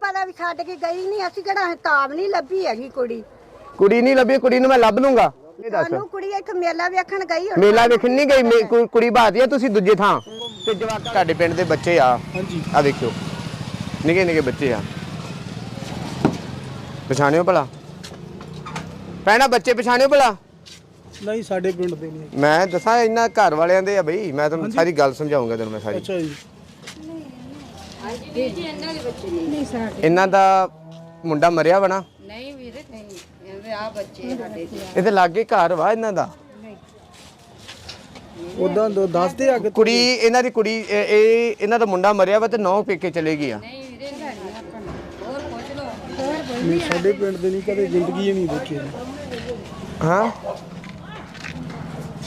ਪਤਾ ਵੀ ਛੱਡ ਕੇ ਗਈ ਨਹੀਂ ਅਸੀਂ ਕਿਹੜਾ ਤਾਬ ਨਹੀਂ ਲੱਭੀ ਹੈਗੀ ਕੁੜੀ। ਕੁੜੀ ਨਹੀਂ ਲੱਭੀ ਕੁੜੀ ਨੂੰ ਮੈਂ ਲੱਭ ਲੂੰਗਾ। ਇਹ ਦੱਸ। ਸਾਨੂੰ ਕੁੜੀ ਇੱਕ ਮੇਲਾ ਵੇਖਣ ਗਈ ਹੁਣ? ਮੇਲਾ ਵੇਖਣ ਨਹੀਂ ਗਈ ਮੇ- ਕੁ- ਕੁੜੀ ਬਾਤੀ ਆ ਤੁਸੀਂ ਦੂਜੇ ਥਾਂ। ਤੇ ਜਵਾਕ ਤੁਹਾਡੇ ਪਿੰਡ ਦੇ ਬੱਚੇ ਆ। ਹਾਂਜੀ। ਆ ਵੇਖਿਓ। ਨਿੱਕੇ ਨਿੱਕੇ ਬੱਚੇ ਆ। ਪਛਾਣਿਓ ਭਲਾ? ਪੈਣਾ ਬੱਚੇ ਪਛਾਣਿਓ ਭਲਾ? ਨਹੀਂ ਸਾਡੇ ਪਿੰਡ ਦੇ ਨਹੀਂ। ਮੈਂ ਦੱਸਾਂ ਇਹਨਾਂ ਘਰ ਵਾਲਿਆਂ ਦੇ ਆ ਬਈ। ਮੈਂ ਤੁਹਾਨੂੰ ਸਾਰੀ ਗੱਲ ਸਮਝਾਉਂਗਾ ਤੈਨੂੰ ਮੈਂ ਸਾਰੀ। ਅੱਛਾ ਜੀ। ਇਹਨਾਂ ਦਾ ਮੁੰਡਾ ਮਰਿਆ ਵਣਾ ਨਹੀਂ ਵੀਰੇ ਨਹੀਂ। ਇਹਦੇ ਆ ਬੱਚੇ ਸਾਡੇ ਤੇ ਇਹਦੇ ਲਾਗੇ ਘਰ ਵਾ ਇਹਨਾਂ ਦਾ? ਉਦਾਂ ਦੋ ਦੱਸਦੇ ਆ ਕਿ ਕੁੜੀ ਇਹਨਾਂ ਦੀ ਕੁੜੀ ਇਹ ਇਹ- ਇਹਨਾਂ ਦਾ ਮੁੰਡਾ ਮਰਿਆ ਵਾ ਤੇ ਨੌ ਪੇਕੇ ਚਲੇ ਗਈ ਆ। ਨਹੀਂ ਵੀਰੇ ਨਹੀਂ ਹੋਰ ਪੁੱਛ ਲਓ। ਨਹੀਂ ਸਾਡੇ ਪਿੰਡ ਦੇ ਨਹੀਂ ਕਦੇ ਜ਼ਿੰਦਗੀ ਹੀ ਨਹੀਂ ਦੇਖੀ। ਹਾਂ?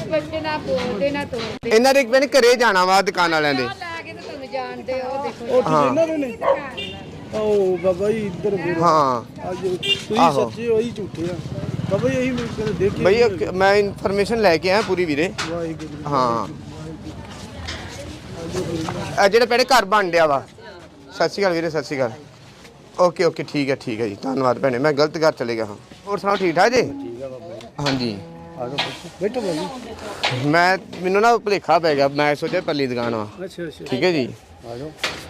ਬੱਚੇ ਨਾ ਬੋਲਦੇ ਨਾ ਤੋੜਦੇ ਇਹਨਾਂ ਦੇ ਕਹਿੰਦੇ ਘਰੇ ਜਾਣਾ ਵਾ ਦੁਕਾਨ ਵਾਲਿਆਂ ਦੇ। ਲਾ ਜਾਣਦੇ ਹੋ? ਉਹ ਦੇਖੋ ਉਹ ਤੁਸੀਂ ਇਹਨਾਂ ਦੇ ਨੇ? ਓ ਬਾਬਾ ਜੀ ਇੱਧਰ ਫਿਰ ਹਾਂ। ਅੱਜ ਤੁਸੀਂ ਆਹੋ। ਸੱਚੇ ਹੋਈ ਝੂਠੇ ਆ। ਬਾਬਾ ਜੀ ਇਹੀ ਮੈਂ ਕਦੇ ਦੇਖੀ ਬਈ ਇਹ ਮੈਂ ਇਨਫੋਰਮੇਸ਼ਨ ਲੈ ਕੇ ਆਇਆ ਪੂਰੀ ਵੀਰੇ। ਵਾਹਿਗੁਰੂ। ਹਾਂ। ਇਹ ਜਿਹੜਾ ਪਹਿਲੇ ਘਰ ਬਣ ਡਿਆ ਵਾ। ਸਤਿ ਸ਼੍ਰੀ ਅਕਾਲ ਵੀਰੇ ਸਤਿ ਸ਼੍ਰੀ ਅਕਾਲ। ਓਕੇ ਓਕੇ ਠੀਕ ਹੈ ਠੀਕ ਹੈ ਜੀ। ਧੰਨਵਾਦ ਭੈਣੇ ਮੈਂ ਗਲਤ ਘਰ ਚਲੇ ਗਿਆ ਹਾਂ। ਹੋਰ ਸੁਣਾਓ ਠੀਕ ਠਾਕ ਜੀ। ਹਾਂਜੀ। ਬੈਠੋ ਮੈਂ ਮੈਨੂੰ ਨਾ ਭੁਲੇਖਾ ਪੈ ਗਿਆ ਮੈਂ ਸੋਚਿਆ ਪੱਲੀ ਦੁਕਾਨ ਅੱਛਾ ਅੱਛਾ। ਠੀਕ ਹੈ ਜੀ? ਆ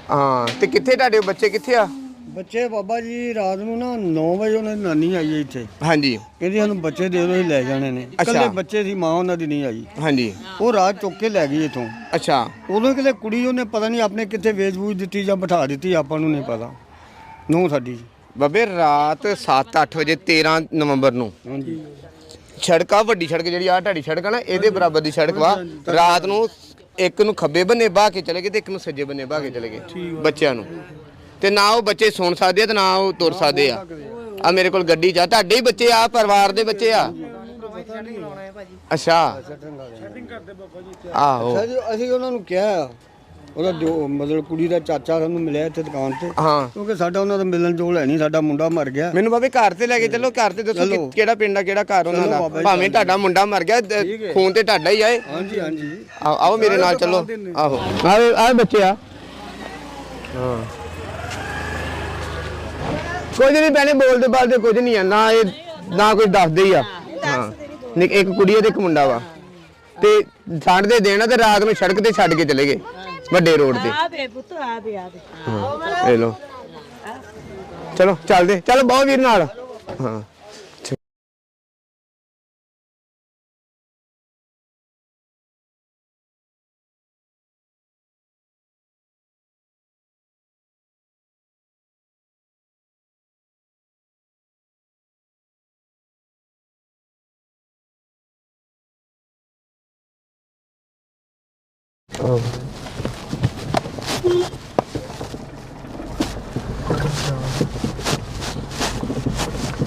ਹਾਂ ਤੇ ਕਿੱਥੇ ਤੁਹਾਡੇ ਬੱਚੇ ਕਿੱਥੇ ਆ? ਬੱਚੇ ਬਾਬਾ ਜੀ ਰਾਤ ਨੂੰ ਨਾ 9 ਵਜੇ ਉਹਨਾਂ ਦੀ ਨਾਨੀ ਆਈ ਹੈ ਇੱਥੇ। ਹਾਂਜੀ। ਕਹਿੰਦੀ ਸਾਨੂੰ ਬੱਚੇ ਦੇ ਦਿਓ ਅਸੀਂ ਲੈ ਜਾਣੇ ਨੇ। ਇਕੱਲੇ ਬੱਚੇ ਸੀ ਮਾਂ ਉਹਨਾਂ ਦੀ ਨਹੀਂ ਆਈ। ਹਾਂਜੀ। ਉਹ ਰਾਤ ਚੁੱਕ ਕੇ ਲੈ ਗਈ ਇਥੋਂ। ਅੱਛਾ। ਉਦੋਂ ਕਿਤੇ ਕੁੜੀ ਉਹਨੇ ਪਤਾ ਨਹੀਂ ਆਪਣੇ ਕਿੱਥੇ ਵੇਚ-ਵੂਚ ਦਿੱਤੀ ਜਾਂ ਬਿਠਾ ਦਿੱਤੀ ਆਪਾਂ ਨੂੰ ਨਹੀਂ ਪਤਾ। ਨੂੰ ਸਾਡੀ। ਬੱਬੇ ਰਾਤ 7-8 ਵਜੇ 13 ਨਵੰਬਰ ਨੂੰ। ਹਾਂਜੀ। ਸੜਕ ਵੱਡੀ ਸੜਕ ਜਿਹੜੀ ਆ ਢਾੜੀ ਸੜਕ ਆ ਨਾ ਇਹਦੇ ਬਰਾਬਰ ਦੀ ਸੜਕ ਵਾ। ਰਾਤ ਨੂੰ ਇੱਕ ਨੂੰ ਖੱਬੇ ਬੰਨੇ ਬਾਹ ਕੇ ਚਲੇ ਗਏ ਤੇ ਇੱਕ ਨੂੰ ਸੱਜੇ ਬੰਨੇ ਬਾਹ ਕੇ ਚਲੇ ਗਏ ਬੱਚਿਆਂ ਨੂੰ। ਤੇ ਨਾ ਉਹ ਬੱਚੇ ਸੁਣ ਸਕਦੇ ਆ ਤੇ ਨਾ ਉਹ ਤੁਰ ਸਕਦੇ ਆ। ਆ। ਮੇਰੇ ਕੋਲ ਗੱਡੀ ਚ ਆ। ਤੁਹਾਡੇ ਹੀ ਬੱਚੇ ਆ ਪਰਿਵਾਰ ਦੇ ਬੱਚੇ ਆ? ਅੱਛਾ। ਆਹੋ। ਅੱਛਾ ਜੀ ਅਸੀਂ ਉਹਨਾਂ ਨੂੰ ਕਿਹਾ ਉਹਦਾ ਜੋ ਮਤਲਬ ਕੁੜੀ ਦਾ ਚਾਚਾ ਸਾਨੂੰ ਮਿਲਿਆ ਇੱਥੇ ਦੁਕਾਨ ਤੇ। ਹਾਂ। ਕਿਉਂਕਿ ਸਾਡਾ ਉਹਨਾਂ ਦਾ ਮਿਲਣ ਜੋਲ ਹੈ ਨਹੀਂ ਸਾਡਾ ਮੁੰਡਾ ਮਰ ਗਿਆ। ਮੈਨੂੰ ਬਾਬੇ ਘਰ ਤੇ ਲੈ ਕੇ ਚੱਲੋ ਘਰ ਤੇ ਦੱਸੋ ਕਿ। ਕਿਹੜਾ ਪਿੰਡ ਆ ਕਿਹੜਾ ਘਰ ਉਹਨਾਂ ਦਾ। ਭਾਵੇਂ ਤੁਹਾਡਾ ਮੁੰਡਾ ਮਰ ਗਿਆ ਦ-। ਖੂਨ ਤੇ ਤੁਹਾਡਾ ਹੀ ਆਏ ਹਾਂਜੀ ਹਾਂਜੀ। ਆਓ ਆਓ ਮੇਰੇ ਨਾਲ ਚੱਲੋ। ਆਹੋ। ਆਏ ਆਏ ਬੱਚੇ ਆ। ਹਾਂ। ਕੁਝ ਨਹੀਂ ਪਹਿਲੇ ਬੋਲਦੇ ਬਾਲਦੇ ਕੁਝ ਨਹੀਂ ਆ। ਨਾ ਇਹ ਨਾ ਕੋਈ ਦੱਸਦੇ ਹੀ ਆ। ਹਾਂ। ਨਿੱਕ- ਇੱਕ ਕੁੜੀ ਆ ਤੇ ਇੱਕ ਮੁੰਡਾ ਵਾ। ਤੇ ਛੱਡ ਦੇ ਦੇਣਾ ਤੇ ਰਾਤ ਨੂੰ ਸੜਕ ਤੇ ਛੱਡ ਕੇ ਚਲੇ ਗਏ। ਵੱਡੇ ਰੋਡ ਤੇ। ਆ ਦੇ ਪੁੱਤ ਆ ਦੇ ਆ ਦੇ। ਹਾਂ ਇਹ ਲੋ ਚਲੋ ਚੱਲਦੇ ਚਲੋ ਬਹੁਤ ਵੀਰ ਨਾਲ। ਹਾਂ।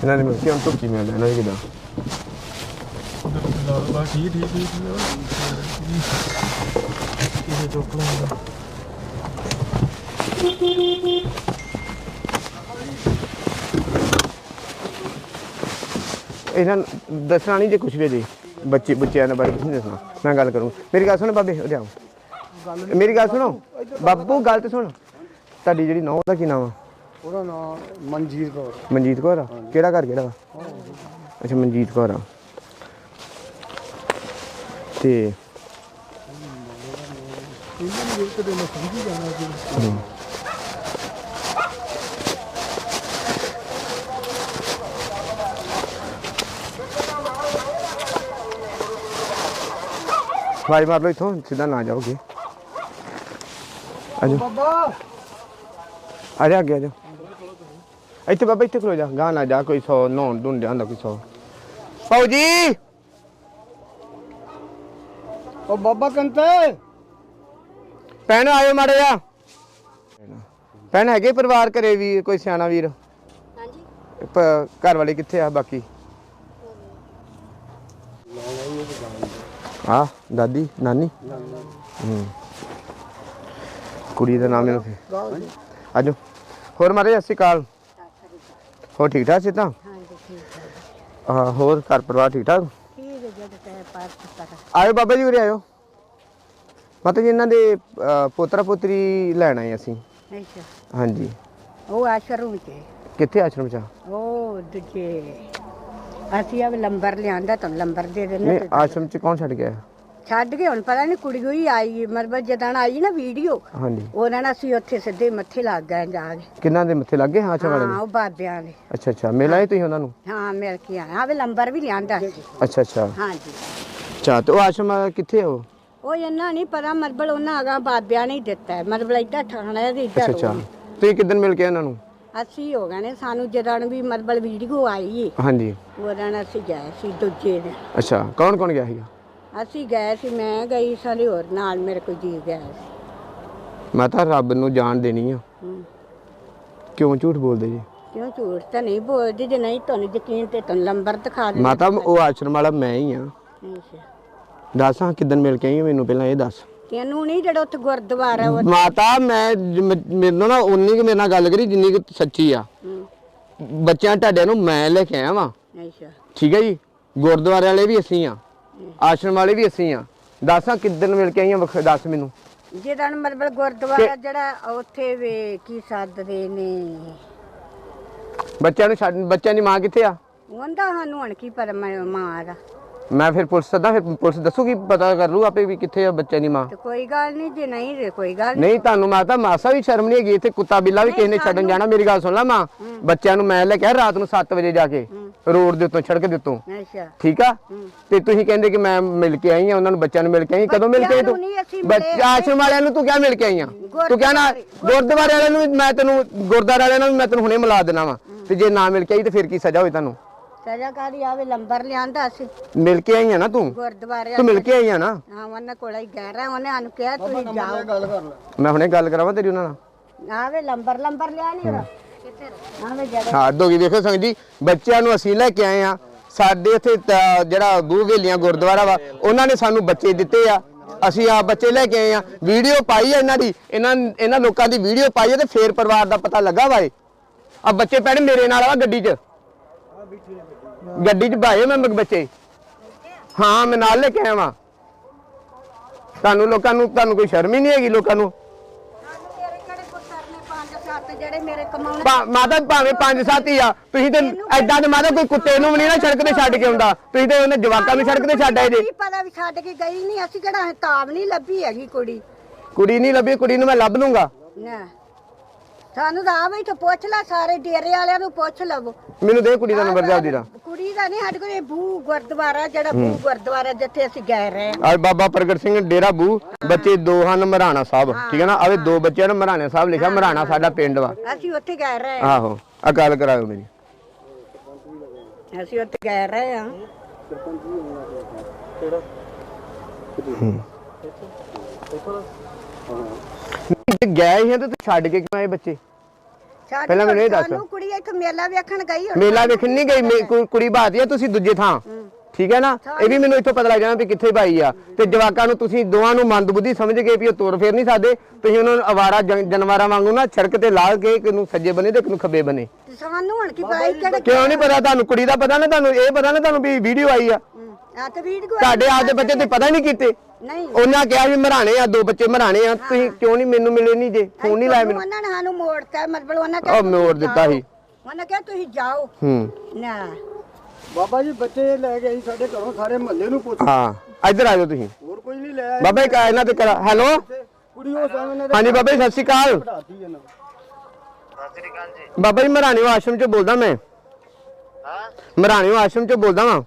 ਇਹਨਾਂ ਨੇ ਮੈਨੂੰ ਕਿਉਂ ਟੁੱਕੀ ਮੈਂ ਲੈਣਾ ਕਿਦਾਂ ਠੀਕ ਠੀਕ ਠੀਕ ਇਹ ਚੁੱਕ ਲੈਂਦਾ ਇਹਨਾਂ ਨੂੰ ਦੱਸਣਾ ਨਹੀਂ ਜੇ ਕੁਝ ਵੀ ਜੀ ਬੱਚੇ ਬੱਚਿਆਂ ਦੇ ਬਾਰੇ ਕੁਝ ਨਹੀਂ ਦੱਸਣਾ। ਮੈਂ ਗੱਲ ਕਰੂੰ ਮੇਰੀ ਗੱਲ ਸੁਣ ਬਾਬੇ, ਉਰੇ ਮੇਰੀ ਗੱਲ ਸੁਣੋ। ਬਾਬੂ ਗੱਲ ਤੇ ਸੁਣ। ਤੁਹਾਡੀ ਜਿਹੜੀ ਨੌਂ ਦਾ ਕੀ ਨਾਮ ਆ? ਉਹਦਾ ਨਾਮ ਮਨਜੀਤ ਕੌਰ। ਮਨਜੀਤ ਕੌਰ ਆ? ਕਿਹੜਾ ਘਰ ਕਿਹੜਾ ਵਾ? ਅੱਛਾ ਮਨਜੀਤ ਕੌਰ ਆ। ਤੇ ਹਮ। ਵਾਈ ਮਾਰ ਲਓ ਇਥੋਂ ਸਿੱਧਾ ਨਾ ਜਾਓਗੇ। ਆਜੋ। ਬਾਬਾ! ਆ ਜਾ ਅੱਗੇ ਇੱਥੇ ਬਾਬਾ ਇੱਥੇ ਖਲੋ ਜਾ। ਗਾਂ ਨਾ ਜਾ ਕੋਈ ਸੌ ਨਹਾਉਣ ਧੁੰਨ ਜਾਂਦਾ ਕੋਈ ਸੌ। ਪਾਉ ਜੀ ਉਹ ਬਾਬਾ ਕੰਤੇ! ਭੈਣ ਆਇਓ ਮਾੜਾ ਜਾ ਭੈਣ ਹੈਗੇ ਪਰਿਵਾਰ ਘਰੇ ਵੀ ਕੋਈ ਸਿਆਣਾ ਵੀਰ? ਹਾਂਜੀ। ਘਰ ਵਾਲੇ ਕਿੱਥੇ ਆ ਬਾਕੀ? ਆ ਦਾਦੀ ਨਾਨੀ? ਹੂੰ। ਕੁੜੀ ਦਾ ਨਾਮ ਇਹਨੂੰ ਆਜੋ ਹੋਰ ਮਾਰੇ ਸ਼੍ਰੀ ਅਕਾਲ। ਹੋਰ ਠੀਕ ਠਾਕ ਸੀ ਤਾਂ? ਹਾਂਜੀ ਠੀਕ ਹਾਂ ਹੋਰ ਘਰ ਪਰਿਵਾਰ ਠੀਕ ਠਾਕ? ਠੀਕ ਹੈ ਜਦ ਤੈ ਪਾਰ ਕੀਤਾ ਆਇਓ ਬਾਬਾ ਜੀ ਉਰੇ ਆਇਓ। ਮਾਤਾ ਜੀ ਇਹਨਾਂ ਦੇ ਅਹ, ਪੋਤਰਾ ਪੋਤਰੀ ਲੈਣ ਆਏ ਅਸੀਂ। ਅੱਛਾ। ਹਾਂਜੀ। ਉਹ ਆਸ਼ਰਮ ਚ ਕਿੱਥੇ ਆਸ਼ਰਮ ਚ? ਉਹ ਦੂਜੇ ਅਸੀਂ ਆ ਲੰਬਰ ਲਿਆਂਦਾ ਤਾਂ ਲੰਬਰ ਦੇ ਨਹੀਂ ਦਿੰਦੇ ਆਸ਼ਰਮ ਚ ਕੌਣ ਛੱਡ ਗਿਆ? ਛੱਡ ਕੇ ਹੁਣ ਪਤਾ ਨਹੀਂ ਕੁੜੀ ਹੋਈ ਆਈ ਮਰਬਤ ਜਦਣ ਆਈ ਨਾ ਵੀਡੀਓ ਹਾਂਜੀ। ਉਹਨਾਂ ਨਾਲ ਅਸੀਂ ਉੱਥੇ ਸਿੱਧੇ ਮੱਥੇ ਲੱਗ ਗਏ ਜਾ ਕੇ। ਕਿੰਨਾਂ ਦੇ ਮੱਥੇ ਲੱਗੇ ਹਾਂ ਆਸ਼ਰਮ ਵਾਲੇ ਹਾਂ ਦੇ ਉਹ ਬਾਬਿਆਂ ਦੇ। ਅੱਛਾ ਅੱਛਾ। ਮਿਲ ਆਏ ਤੁਸੀਂ ਉਹਨਾਂ ਨੂੰ? ਹਾਂ ਮਿਲ ਕੇ ਆਏ। ਆਵੇ ਲੰਬਰ ਵੀ ਲਿਆਂਦਾ ਸੀ। ਅੱਛਾ ਅੱਛਾ। ਹਾਂਜੀ। ਅੱਛਾ ਤੇ ਉਹ ਆਸ਼ਰਮ ਕਿੱਥੇ ਆ ਉਹ? ਇਹਨਾਂ ਨਹੀਂ ਪਤਾ ਮਰਬਲ ਉਹਨਾਂ ਆਗਾ ਬਾਬਿਆਂ ਨੇ ਹੀ ਦਿੱਤਾ ਹੈ। ਮਰਬਲ ਏਡਾ ਠਾਣਾ ਹੈ ਤੇ ਅੱਛਾ। ਅੱਛਾ ਤੁਸੀਂ ਕਿਦਨ ਮਿਲ ਕੇ ਉਹਨਾਂ ਨੂੰ? ਅਸੀਂ ਹੋ ਗਏ ਨੇ ਸਾਨੂੰ ਜਦੋਂ ਵੀ ਮਰਬਲ ਵੀਡੀਓ ਆਈ ਹਾਂਜੀ। ਉਹਨਾਂ ਨਾਲ ਅਸੀਂ ਗਏ ਸੀ ਦੂਜੇ ਦਿਨ। ਅੱਛਾ ਕੌਣ ਕੌਣ ਗਿਆ ਸੀਗਾ? ਅਸੀਂ ਗਏ ਸੀ ਮੈਂ ਗਈ ਸਾਰੇ ਹੋਰ ਨਾਲ ਮੇਰੇ ਕੋਈ ਜੀ ਗਿਆ ਸੀ। ਮੈਂ ਤਾਂ ਰੱਬ ਨੂੰ ਜਾਣ ਦੇਣੀ ਆ। ਕਿਉਂ ਝੂਠ ਬੋਲਦੇ ਜੀ? ਕਿਉਂ ਝੂਠ ਤਾਂ ਨਹੀਂ ਬੋਲਦੀ ਜੇ ਨਹੀਂ ਤੁਹਾਨੂੰ ਯਕੀਨ ਤੇ ਤੁਹਾਨੂੰ ਲੰਬਰ ਦਿਖਾ ਦੇ ਮਾਤਾ ਉਹ ਆਸ਼ਰਮ ਵਾਲਾ ਮੈਂ ਹੀ ਆ। ਦੱਸ ਹਾਂ ਕਿਦਨ ਮਿਲ ਕੇ ਆਈ ਆ ਮੈਨੂੰ ਪਹਿਲਾਂ ਇਹ ਦੱਸ। ਤੈਨੂੰ ਨਹੀਂ ਜਿਹੜਾ ਉੱਥੇ ਗੁਰਦੁਆਰਾ ਉਹ ਮਾਤਾ ਮੈਂ ਜ- ਮ- ਮੇਰੇ ਨਾਲ ਨਾ ਉਨੀ ਕਿ ਮੇਰੇ ਨਾਲ ਗੱਲ ਕਰੀ ਜਿੰਨੀ ਕਿ ਸੱਚੀ ਆ। ਬੱਚਿਆਂ ਤੁਹਾਡਿਆਂ ਨੂੰ ਮੈਂ ਲੈ ਕੇ ਆਇਆ ਵਾਂ। ਅੱਛਾ। ਠੀਕ ਹੈ ਜੀ? ਗੁਰਦੁਆਰੇ ਵਾਲੇ ਵੀ ਅਸੀਂ ਆ। ਆਸ਼ਰਮ ਵਾਲੇ ਵੀ ਅਸੀਂ ਆ। ਦੱਸ ਹਾਂ ਕਿਦਨ ਮਿਲ ਕੇ ਆਈਆਂ ਦੱਸ ਮੈਨੂੰ। ਜਿਹੜਾ ਮਰਬਲ ਗੁਰਦੁਆਰਾ ਜਿਹੜਾ ਉੱਥੇ ਵੇ ਕੀ ਸੱਦਦੇ ਨੇ। ਬੱਚਿਆਂ ਨੂੰ ਬੱਚਿਆਂ ਦੀ ਮਾਂ ਕਿੱਥੇ ਆ? ਉਹਦਾ ਸਾਨੂੰ ਹਣ ਕੀ ਪਰ ਮਾਂ ਦਾ। ਮੈਂ ਫਿਰ ਪੁਲਿਸ ਸੱਦਾ ਫਿਰ ਪੁਲਿਸ ਦੱਸੂਗੀ ਪਤਾ ਕਰ ਲੂ ਆਪੇ ਵੀ ਕਿੱਥੇ ਆ ਬੱਚਿਆਂ ਦੀ ਮਾਂ। ਤੇ ਕੋਈ ਗੱਲ ਨਹੀਂ ਜੇ ਨਹੀਂ ਤੇ ਕੋਈ ਗੱਲ। ਨਹੀਂ। ਤੁਹਾਨੂੰ ਮਾਤਾ ਮਾਸਾ ਵੀ ਸ਼ਰਮ ਨਹੀਂ ਹੈਗੀ ਇੱਥੇ ਕੁੱਤਾ ਬਿੱਲਾ ਵੀ ਕਿਸੇ ਨੇ ਛੱਡਣ ਜਾਣਾ। ਮੇਰੀ ਗੱਲ ਸੁਣ ਲੈ ਮਾਂ ਬੱਚਿਆਂ ਨੂੰ ਮੈਂ ਲੈ ਕੇ ਆਇਆ ਰਾਤ ਨੂੰ 7 ਵਜੇ ਜਾ ਕੇ ਰੋਡ ਦੇ ਉੱਤੋਂ ਸੜਕ ਦੇ ਉੱਤੋਂ। ਅੱਛਾ। ਠੀਕ ਆ? ਤੇ ਤੁਸੀਂ ਕਹਿੰਦੇ ਕਿ ਮੈਂ ਮਿਲ ਕੇ ਆਈ ਆ ਉਹਨਾਂ ਨੂੰ ਬੱਚਿਆਂ ਨੂੰ ਮਿਲ ਕੇ ਆਈ ਕਦੋਂ ਮਿਲ ਕੇ ਆਈ ਤੂੰ? ਬੱਚਾ ਆਸ਼ਰਮ ਵਾਲਿਆਂ ਨੂੰ ਤੂੰ ਕਿਆ ਮਿਲ ਕੇ ਆਈ ਆ ਤੂੰ ਕਿਆ ਨਾ ਗੁਰਦੁਆਰੇ ਵਾਲਿਆਂ ਨੂੰ ਮੈਂ ਤੈਨੂੰ ਗੁਰਦੁਆਰੇ ਵਾਲਿਆਂ ਨੂੰ ਮੈਂ ਤੈਨੂੰ ਹੁਣੇ ਮਿਲਾ ਦੇਣਾ ਵਾ। ਤੇ ਜੇ ਨਾ ਮਿਲ ਕੇ ਆਈ ਤੇ ਫਿਰ ਕੀ ਸਜ਼ਾ ਹੋਈ ਤੁਹਾਨੂੰ? ਸਜ਼ਾਕਾਰੀ ਆਵੇ ਲੰਬਰ ਲਿਆਂਦਾ ਸੀ। ਮਿਲ ਕੇ ਆਈ ਆ ਨਾ ਤੂੰ? ਗੁਰਦੁਆਰੇ ਤੂੰ ਮਿਲ ਕੇ ਆਈ ਆ ਨਾ? ਹਾਂ ਉਹਨਾਂ ਕੋਲ ਹੀ ਗਹਿ ਰਿਹਾ ਉਹਨੇ ਸਾਨੂੰ ਕਿਹਾ ਤੁਸੀਂ ਜਾਓ। ਗੱਲ ਕਰ ਲੈ। ਮੈਂ ਹੁਣੇ ਗੱਲ ਕਰਾਵਾਂ ਤੇਰੀ ਉਹਨਾਂ ਨਾਲ। ਆਵੇ ਲੰਬਰ ਲੰਬਰ ਲਿਆ ਨਹੀਂ ਉਹਦਾ। ਆਵੇ ਜਦ ਹਾਂ ਦੋਗੀ ਦੇਖੋ ਸੰਗ ਜੀ ਬੱਚਿਆਂ ਨੂੰ ਅਸੀਂ ਲੈ ਕੇ ਆਏ ਆ। ਸਾਡੇ ਇੱਥੇ ਤਾਂ ਜਿਹੜਾ ਬੂਹੇਲੀਆਂ ਗੁਰਦੁਆਰਾ ਵਾ ਉਹਨਾਂ ਨੇ ਸਾਨੂੰ ਬੱਚੇ ਦਿੱਤੇ ਆ। ਅਸੀਂ ਆ ਬੱਚੇ ਲੈ ਕੇ ਆਏ ਆ। ਵੀਡੀਓ ਪਾਈ ਆ ਇਹਨਾਂ ਦੀ। ਇਹਨਾਂ ਇਹਨਾਂ ਲੋਕਾਂ ਦੀ ਵੀਡੀਓ ਪਾਈ ਆ ਤੇ ਫੇਰ ਪਰਿਵਾਰ ਦਾ ਪਤਾ ਲੱਗਾ ਵਾ ਇਹ। ਆ ਬੱਚੇ ਪੈਣ ਮੇਰੇ ਨਾਲ ਆ ਗੱਡੀ 'ਚ। ਗੱਡੀ 'ਚ ਭਾਏ ਮੈਂ ਬੱਚੇ। ਹਾਂ ਮੈਂ ਨਾਲ ਲੈ ਕੇ ਆਇਆ ਵਾਂ ਤੁਹਾਨੂੰ ਲੋਕਾਂ ਨੂੰ ਤੁਹਾਨੂੰ ਕੋਈ ਸ਼ਰਮ ਹੀ ਨਹੀਂ ਹੈਗੀ ਲੋਕਾਂ ਨੂੰ? ਜਿਹੜੇ ਮੇਰੇ ਕਮਾਉਣੇ ਭਾ- ਮਾਤਾ ਭਾਵੇਂ ਪੰਜ ਸੱਤ ਹੀ ਆ ਤੁਸੀਂ ਤੇ ਐਦਾਂ ਦੇ ਮਾਤਾ ਕੋਈ ਕੁੱਤੇ ਨੂੰ ਵੀ ਨਹੀਂ ਨਾ ਸੜਕ ਤੇ ਛੱਡ ਕੇ ਆਉਂਦਾ। ਤੁਸੀਂ ਤੇ ਉਹਨੇ ਜਵਾਕਾਂ ਨੂੰ ਸੜਕ ਤੇ ਛੱਡ ਆਏ ਜੇ। ਪਤਾ ਵੀ ਛੱਡ ਕੇ ਗਈ ਨਹੀਂ ਅਸੀਂ ਕਿਹੜਾ ਤਾਬ ਨਹੀਂ ਲੱਭੀ ਹੈਗੀ ਕੁੜੀ। ਕੁੜੀ ਨਹੀਂ ਲੱਭੀ ਕੁੜੀ ਨੂੰ ਮੈਂ ਲੱਭ ਲੂੰਗਾ। ਨਾ। ਸਾਨੂੰ ਤਾਂ ਆਵੇ ਤਾਂ ਪੁੱਛ ਲੈ ਸਾਰੇ ਡੇਰੇ ਵਾਲਿਆਂ ਨੂੰ ਪੁੱਛ ਲਵੋ। ਮੈਨੂੰ ਦੇ ਕੁੜੀ ਦਾ ਨੰਬਰ ਦਾ ਕੁੜੀ ਦਾ ਨਹੀਂ ਸਾਡੇ ਕੋਲ ਇਹ ਬੂ ਗੁਰਦੁਆਰਾ ਜਿਹੜਾ ਬੂ ਗੁਰਦੁਆਰਾ ਜਿੱਥੇ ਅਸੀਂ ਗਏ ਰਹੇ ਅੱਜ ਬਾਬਾ ਪ੍ਰਗਟ ਸਿੰਘ ਡੇਰਾ ਬੂ ਬੱਚੇ ਦੋ ਹਨ ਮਰਾਣਾ ਸਾਹਿਬ। ਠੀਕ ਹੈ ਨਾ? ਆਵੇ ਦੋ ਬੱਚਿਆਂ ਨੂੰ ਮਰਾਣਾ ਸਾਹਿਬ ਲਿਖਿਆ ਮਰਾਣਾ ਸਾਡਾ ਪਿੰਡ ਵਾ। ਅਸੀਂ ਉੱਥੇ ਗਏ ਰਹੇ ਆਹੋ ਆ ਗੱਲ ਕਰਾਓ ਮੇਰੀ। ਅਸੀਂ ਉੱਥੇ ਗਏ ਰਹੇ ਹਾਂ। ਤੇ ਗਏ ਹੀ ਤੂੰ ਛੱਡ ਕੇ ਕਿਉਂ ਆਏ ਬੱਚੇ? ਸਾਡੇ ਪਹਿਲਾਂ ਮੈਨੂੰ ਇਹ ਦੱਸ। ਸਾਨੂੰ ਕੁੜੀ ਇੱਥੇ ਮੇਲਾ ਵੇਖਣ ਗਈ ਹੁਣ ਮੇਲਾ ਵੇਖਣ ਨਹੀਂ ਗਈ ਮੇ- ਕੁ- ਕੁੜੀ ਬਾਤੀ ਆ ਤੁਸੀਂ ਦੂਜੇ ਥਾਂ। ਠੀਕ ਹੈ ਨਾ? ਇਹ ਵੀ ਮੈਨੂੰ ਇੱਥੋਂ ਪਤਾ ਲੱਗ ਜਾਣਾ ਵੀ ਕਿੱਥੇ ਭਾਈ ਆ। ਤੇ ਜਵਾਕਾਂ ਨੂੰ ਤੁਸੀਂ ਦੋਵਾਂ ਨੂੰ ਮੰਦਬੁੱਧੀ ਸਮਝ ਕੇ ਵੀ ਉਹ ਤੁਰ ਫੇਰ ਨਹੀਂ ਸਕਦੇ। ਤੁਸੀਂ ਉਹਨਾਂ ਨੂੰ ਅਵਾਰਾ ਜਨ- ਜਾਨਵਰਾਂ ਵਾਂਗੂ ਨਾ ਸੜਕ ਤੇ ਲਾ ਕੇ ਕਿ ਨੂੰ ਸੱਜੇ ਬਨੇ ਤੇ ਕਿ ਨੂੰ ਖੱਬੇ ਬਨੇ ਤੇ ਸਾਨੂੰ ਹੁਣ ਕੀ ਸੀ ਕਿਹੜੇ ਕਿਉਂ ਨਹੀਂ ਪਤਾ ਤੁਹਾਨੂੰ? ਕੁੜੀ ਦਾ ਪਤਾ ਨਾ ਤੁਹਾਨੂੰ? ਇਹ ਪਤਾ ਨਾ ਤੁਹਾਨੂੰ ਵੀ ਵੀਡੀਓ ਆਈ ਆ? ਆ ਤੇ ਤੁਹਾਡੇ ਆਪਦੇ ਬੱਚੇ ਤੇ ਪਤਾ ਨਹੀਂ ਕੀਤੇ? ਨਹੀਂ। ਉਹਨਾਂ ਕਿਹਾ ਵੀ ਮਰਾਣੇ ਆ ਦੋ ਬੱਚੇ ਮਰਾਣੇ ਆ ਤੁਸੀਂ ਕਿਉਂ ਨਹੀਂ ਮੈਨੂੰ ਮਿਲੇ ਨਹੀਂ ਜੇ? ਫੋਨ ਨਹੀਂ ਲਾਇਆ ਮੈਨੂੰ। ਉਹਨਾਂ ਨੇ ਸਾਨੂੰ ਮੋੜਤਾ ਮਤਲਬ ਉਹਨਾਂ ਉਹ ਮੋੜ ਦਿੱਤਾ ਸੀ। ਉਹਨਾਂ ਕਿਹਾ ਤੁਸੀਂ ਜਾਓ। ਹੂੰ। ਨਾ। ਬਾਬਾ ਜੀ ਬੱਚੇ ਲੈ ਕੇ ਆਈ ਸਾਡੇ ਘਰੋਂ ਸਾਰੇ ਮਹੱਲੇ ਨੂੰ ਪੁੱਛ। ਹਾਂ ਇੱਧਰ ਆ ਜਾਓ ਤੁਸੀਂ। ਹੋਰ ਕੋਈ ਨਹੀਂ ਲੈ ਆਇਆ। ਬਾਬਾ ਇੱਕ ਇਹਨਾਂ ਤੇ ਕਰਾ ਹੈਲੋ? ਕੁੜੀ ਉਹ ਸਾਹਮਣੇ ਹਾਂਜੀ ਬਾਬਾ ਜੀ ਸਤਿ ਸ਼੍ਰੀ ਅਕਾਲ। ਪੜਾਤੀ ਇਹਨਾਂ ਬਾਬਾ ਜੀ ਮਰਾਣਿਓ ਆਸ਼ਰਮ ਚੋਂ ਬੋਲਦਾ ਮੈਂ। हाँ ਮਰਾਣਿਓ ਆਸ਼ਰਮ ਚੋਂ ਬੋਲਦਾ ਵਾਂ।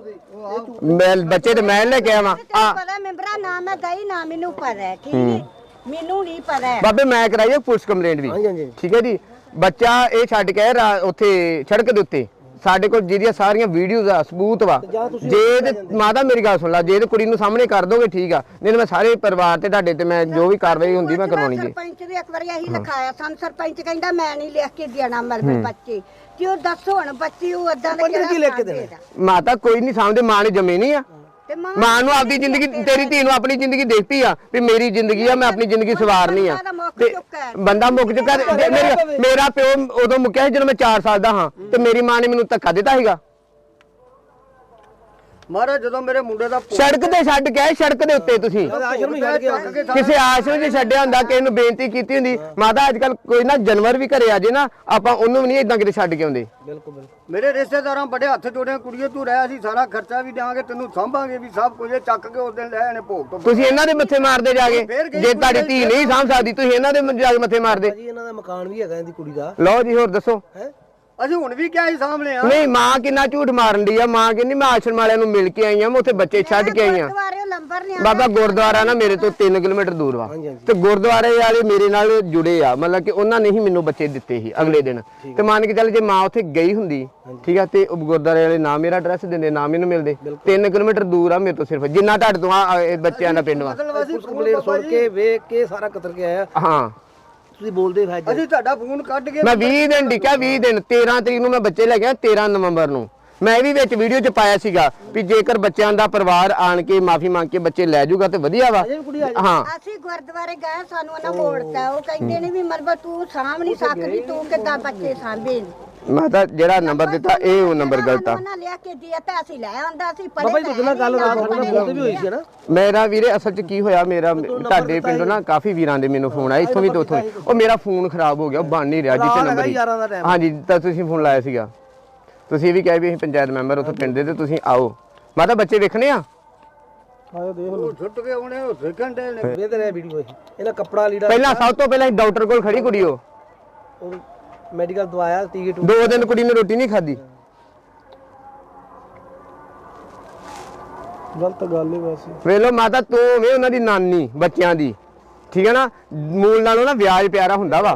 ਮੈਂ ਬੱਚੇ ਤੇ ਮੈਂ ਲੈ ਕੇ ਆਵਾਂ। ਆ। ਪਤਾ ਮੈਂਬਰਾ ਨਾ ਮੈਂ ਗਈ ਨਾ ਮੈਨੂੰ ਪਤਾ ਹੈ ਠੀਕ ਹੈ। ਮੈਨੂੰ ਨਹੀਂ ਪਤਾ। ਹੈ ਬਾਬੇ ਮੈਂ ਕਰਾਈ ਹੈ ਪੁਲਿਸ ਕੰਪਲੇਂਟ ਵੀ। ਠੀਕ ਹੈ ਜੀ? ਬੱਚਾ ਇਹ ਛੱਡ ਕੇ ਆਇਆ ਰਾ- ਉੱਥੇ ਸੜਕ ਦੇ ਉੱਤੇ। ਸਾਡੇ ਕੋਲ ਜਿਹਦੀਆਂ ਸਾਰੀਆਂ ਵੀਡੀਓਜ਼ ਆ ਸਬੂਤ ਵਾ। ਜੇ ਤੇ ਮਾਤਾ ਮੇਰੀ ਗੱਲ ਸੁਣ ਲੈ। ਜੇ ਤੇ ਕੁੜੀ ਨੂੰ ਸਾਹਮਣੇ ਕਰ ਦੋਗੇ ਠੀਕ ਆ। ਨਹੀਂ ਤਾਂ ਮੈਂ ਸਾਰੇ ਪਰਿਵਾਰ ਤੇ ਤੁਹਾਡੇ ਤੇ ਮੈਂ ਜੋ ਵੀ ਕਾਰਵਾਈ ਹੁੰਦੀ ਮੈਂ ਕਰਵਾਉਣੀ ਜੀ ਸਰਪੰਚ ਦੇ ਇੱਕ ਵਾਰੀ ਇਹੀ ਲਿਖਾਇਆ। ਸਾਨੂੰ ਸਰਪੰਚ ਕਹਿੰਦਾ ਮੈਂ ਨਹੀਂ ਲਿਖ ਕੇ ਦੇਣਾ ਮਰਬੇ ਬੱਚੇ। ਉਹ ਦੱਸੋ ਹੁਣ ਬੱਚੀ ਉਹ ਏਦਾਂ ਦਾ ਨੇ ਕੀ ਲਿਖ ਕੇ ਦੇਣਾ? ਮਾਤਾ ਕੋਈ ਨਹੀਂ ਸਾਹਮਣੇ ਮਾਂ ਨੇ ਜੰਮੇ ਨਹੀਂ ਆ। ਤੇ ਮਾਂ ਮਾਂ ਨੂੰ ਆਪਦੀ ਜ਼ਿੰਦਗੀ ਤੇਰੀ ਧੀ ਨੂੰ ਆਪਣੀ ਜ਼ਿੰਦਗੀ ਦੇਖਤੀ ਆ ਵੀ ਮੇਰੀ ਜ਼ਿੰਦਗੀ ਆ ਮੈਂ ਆਪਣੀ ਜ਼ਿੰਦਗੀ ਸਵਾਰਨੀ ਆ। ਬੰਦਾ ਮੁੱਕ ਤੇ। ਬੰਦਾ ਮੁੱਕ ਚੁੱਕਾ ਮੇਰੀ- ਪਿਓ ਉਦੋਂ ਮੁੱਕਿਆ ਸੀ ਜਦੋਂ ਮੈਂ 4 ਸਾਲ ਦਾ ਹਾਂ ਤੇ ਮੇਰੀ ਮਾਂ ਨੇ ਮੈਨੂੰ ਧੱਕਾ ਦਿੱਤਾ ਸੀਗਾ। ਮਹਾਰਾਜ ਜਦੋਂ ਮੇਰੇ ਮੁੰਡੇ ਦਾ ਸੜਕ ਤੇ ਛੱਡ ਕੇ ਆਏ ਸੜਕ ਦੇ ਉੱਤੇ ਤੁਸੀਂ। ਆਸ਼ਰਮ ਹੀ ਛੱਡ ਕੇ ਆਉਂਦੇ ਸੀ। ਕਿਸੇ ਆਸ਼ਰਮ 'ਚ ਛੱਡਿਆ ਹੁੰਦਾ ਕਿਸੇ ਨੂੰ ਬੇਨਤੀ ਕੀਤੀ ਹੁੰਦੀ। ਮਾਤਾ ਅੱਜ ਕੱਲ ਕੋਈ ਨਾ ਜਾਨਵਰ ਵੀ ਘਰੇ ਆ ਜੇ ਨਾ ਆਪਾਂ ਉਹਨੂੰ ਵੀ ਨਹੀਂ ਇਦਾਂ ਕਿਤੇ ਛੱਡ ਕੇ ਆਉਂਦੇ। ਬਿਲਕੁਲ ਬਿਲਕੁਲ। ਮੇਰੇ ਰਿਸ਼ਤੇਦਾਰਾਂ ਬੜੇ ਹੱਥ ਜੋੜਿਆ ਕੁੜੀਏ ਤੂੰ ਰਹਿ ਅਸੀਂ ਸਾਰਾ ਖਰਚਾ ਵੀ ਦੇਵਾਂਗੇ ਤੈਨੂੰ ਸਾਂਭਾਂਗੇ ਵੀ ਸਭ ਕੁਝ। ਇਹ ਚੱਕ ਕੇ ਉਸ ਦਿਨ ਲੈ ਆਣੇ ਭੋਗ ਤੋਂ ਤੁਸੀਂ ਇਹਨਾਂ ਦੇ ਮੱਥੇ ਮਾਰਦੇ ਜਾ ਕੇ ਜੇ ਤੁਹਾਡੀ ਧੀ ਨਹੀਂ ਸਾਂਭ ਸਕਦੀ ਤੁਸੀਂ ਇਹਨਾਂ ਦੇ ਜਾ ਕੇ ਮੱਥੇ ਮਾਰਦੇ। ਜੀ ਇਹਨਾਂ ਦਾ ਮਕਾਨ ਵੀ ਹੈਗਾ ਇਹਦੀ ਕੁੜੀ ਦਾ। ਲਓ ਜੀ ਹੋਰ ਦੱਸੋ। ਹੈ? ਅਸੀਂ ਹੁਣ ਵੀ ਕਿਹਾ ਸੀ ਸਾਂਭਲੇ ਆ। ਨਹੀਂ ਮਾਂ ਕਿੰਨਾ ਝੂਠ ਮਾਰਨ ਦੀ ਆ ਮਾਂ ਕਹਿੰਦੀ ਮੈਂ ਆਸ਼ਰਮ ਵਾਲਿਆਂ ਨੂੰ ਮਿਲ ਕੇ ਆਈ ਆ ਮੈਂ ਉੱਥੇ ਬੱਚੇ ਛੱਡ ਕੇ ਆਈ ਆ। ਗੁਰਦੁਆਰੇ ਲੰਬਰ ਨਹੀਂ ਬਾਬਾ ਗੁਰਦੁਆਰਾ ਨਾ ਮੇਰੇ ਤੋਂ 3 ਕਿਲੋਮੀਟਰ ਦੂਰ ਵਾ। ਤੇ ਗੁਰਦੁਆਰੇ ਵਾਲੇ ਮੇਰੇ ਨਾਲ ਜੁੜੇ ਆ ਮਤਲਬ ਕਿ ਉਹਨਾਂ ਨੇ ਹੀ ਮੈਨੂੰ ਬੱਚੇ ਦਿੱਤੇ ਸੀ ਅਗਲੇ ਦਿਨ। ਤੇ ਮੰਨ ਕੇ ਚੱਲ ਜੇ ਮਾਂ ਉੱਥੇ ਗਈ ਹੁੰਦੀ ਠੀਕ ਆ ਤੇ ਉਹ ਗੁਰਦੁਆਰੇ ਵਾਲੇ ਨਾ ਮੇਰਾ ਐਡਰੈਸ ਦਿੰਦੇ ਨਾ ਮੈਨੂੰ ਮਿਲਦੇ। 3 ਕਿਲੋਮੀਟਰ ਦੂਰ ਆ ਮੇਰੇ ਤੋਂ ਸਿਰਫ ਜਿੰਨਾ ਤੁਹਾਡੇ ਤੋਂ ਆ ਇਹ ਬੱਚਿਆਂ ਦਾ ਪਿੰਡ ਵਾ। ਪੁਲਿਸ ਕੰਪਲੇਂਟ ਸੁਣ ਕੇ ਵੇਖ ਕੇ ਸਾਰਾ ਕਤਰ ਕੇ ਆਇਆ। ਹਾਂ। ਤੁਸੀਂ ਬੋਲਦੇ ਫੈਜ ਅਸੀਂ ਤੁਹਾਡਾ ਫੋਨ ਕੱਢ ਕੇ ਮੈਂ 20 ਦਿਨ ਡਿੱਕਿਆ 20 ਦਿਨ। 13 ਤਰੀਕ ਨੂੰ ਮੈਂ ਬੱਚੇ ਲੈ ਗਿਆ 13 ਨਵੰਬਰ ਨੂੰ। ਮੈਂ ਵੀ ਵਿੱਚ ਵੀਡੀਓ 'ਚ ਪਾਇਆ ਸੀਗਾ ਵੀ ਜੇਕਰ ਬੱਚਿਆਂ ਦਾ ਪਰਿਵਾਰ ਆਣ ਕੇ ਮਾਫੀ ਮੰਗ ਕੇ ਬੱਚੇ ਲੈ ਜਾਊਗਾ ਤੇ ਵਧੀਆ ਵਾ। ਹਾਂ। ਅਸੀਂ ਗੁਰਦੁਆਰੇ ਗਏ ਸਾਨੂੰ ਉਹਨਾਂ ਮੋੜਤਾ। ਉਹ ਕਹਿੰਦੇ ਨੇ ਵੀ ਮਰਬਾ ਤੂੰ ਸਾਂਭ ਨਹੀਂ ਸਕਦੀ ਤੂੰ ਕਿੱਦਾਂ ਬੱਚੇ ਸਾਂਭੇ ਮੈਂ ਤਾਂ ਜਿਹੜਾ ਨੰਬਰ ਦਿੱਤਾ ਇਹ ਉਹ ਨੰਬਰ ਗਲਤ ਆ। ਉਹਨਾਂ ਲਿਆ ਕੇ ਦਿਆ ਤਾਂ ਅਸੀਂ ਲੈ ਆਂਦਾ ਅਸੀਂ ਬਾਬਾ ਜੀ ਤੁਹਾਡੇ ਨਾਲ ਗੱਲ ਰਾਤ ਸਾਡੇ ਨਾਲ ਫੋਨ ਤੇ ਵੀ ਹੋਈ ਸੀ ਨਾ ਮੇਰਾ ਵੀਰੇ ਅਸਲ 'ਚ ਕੀ ਹੋਇਆ ਮੇਰਾ ਤੁਹਾਡੇ ਪਿੰਡੋਂ ਨਾ ਕਾਫੀ ਵੀਰਾਂ ਦੇ ਮੈਨੂੰ ਫੋਨ ਆਏ ਇੱਥੋਂ ਵੀ ਤੇ ਉੱਥੋਂ ਉਹ ਮੇਰਾ ਫੋਨ ਖਰਾਬ ਹੋ ਗਿਆ ਉਹ ਬਣ ਨਹੀਂ ਰਿਹਾ ਜਿੱਥੇ ਨੰਬਰ। ਹਾਂਜੀ ਤਾਂ ਤੁਸੀਂ ਫੋਨ ਲਾਇਆ ਸੀਗਾ। ਤੁਸੀਂ ਵੀ ਕਹੇ ਵੀ ਅਸੀਂ ਪੰਚਾਇਤ ਮੈਂਬਰ ਉੱਥੋਂ ਪਿੰਡ ਦੇ ਤੇ ਤੁਸੀਂ ਆਓ। ਮੈਂ ਤਾਂ ਬੱਚੇ ਵੇਖਣੇ ਆ। ਉਹ ਛੁੱਟ ਕੇ ਉਹਨੇ ਉਹ ਦੇ ਨੇ। ਵੇਖ ਰਿਹਾ ਵੀਡੀਓ ਇਹ ਇਹਨਾਂ ਕੱਪੜਾ ਲੀੜਾ ਪਹਿਲਾਂ ਸਭ ਤੋਂ ਪਹਿਲਾਂ ਡਾਕਟਰ ਕੋਲ ਖੜੀ ਕੁੜੀ ਉਹ ਉਹ ਮੈਡੀਕਲ ਦਵਾਇਆ ਟੀਕੇ ਟੂ ਦੋ ਦਿਨ ਕੁੜੀ ਨੇ ਰੋਟੀ ਨਹੀਂ ਖਾਧੀ। ਗਲਤ ਗੱਲ ਹੈ ਵੈਸੇ। ਵੇਖ ਲਓ ਮਾਤਾ ਤੂੰ ਵੇ ਉਹਨਾਂ ਦੀ ਨਾਨੀ ਬੱਚਿਆਂ ਦੀ। ਠੀਕ ਹੈ ਨਾ? ਮੂਲ ਨਾਲੋਂ ਨਾ ਵਿਆਜ ਪਿਆਰਾ ਹੁੰਦਾ ਵਾ।